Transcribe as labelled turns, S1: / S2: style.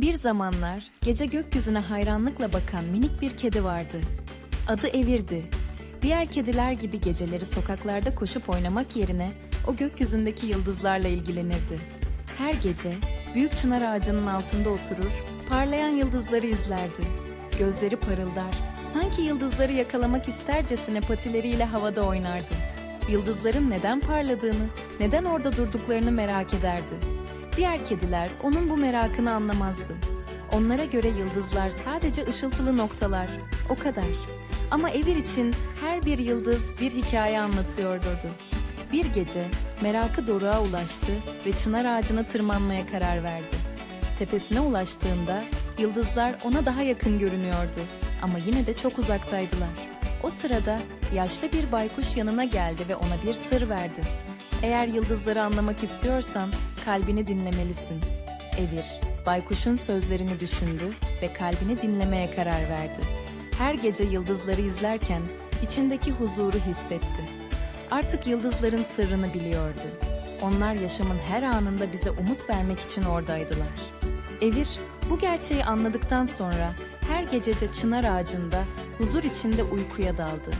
S1: Bir zamanlar gece gökyüzüne hayranlıkla bakan minik bir kedi vardı. Adı Evir'di. Diğer kediler gibi geceleri sokaklarda koşup oynamak yerine o gökyüzündeki yıldızlarla ilgilenirdi. Her gece büyük çınar ağacının altında oturur, parlayan yıldızları izlerdi. Gözleri parıldar, sanki yıldızları yakalamak istercesine patileriyle havada oynardı. Yıldızların neden parladığını, neden orada durduklarını merak ederdi. Diğer kediler onun bu merakını anlamazdı. Onlara göre yıldızlar sadece ışıltılı noktalar, o kadar. Ama Evir için her bir yıldız bir hikaye anlatıyordu. Bir gece merakı doruğa ulaştı ve çınar ağacına tırmanmaya karar verdi. Tepesine ulaştığında yıldızlar ona daha yakın görünüyordu ama yine de çok uzaktaydılar. O sırada yaşlı bir baykuş yanına geldi ve ona bir sır verdi. Eğer yıldızları anlamak istiyorsan kalbini dinlemelisin. Evir, baykuşun sözlerini düşündü ve kalbini dinlemeye karar verdi. Her gece yıldızları izlerken içindeki huzuru hissetti. Artık yıldızların sırrını biliyordu. Onlar yaşamın her anında bize umut vermek için oradaydılar. Evir bu gerçeği anladıktan sonra her gecece çınar ağacında huzur içinde uykuya daldı.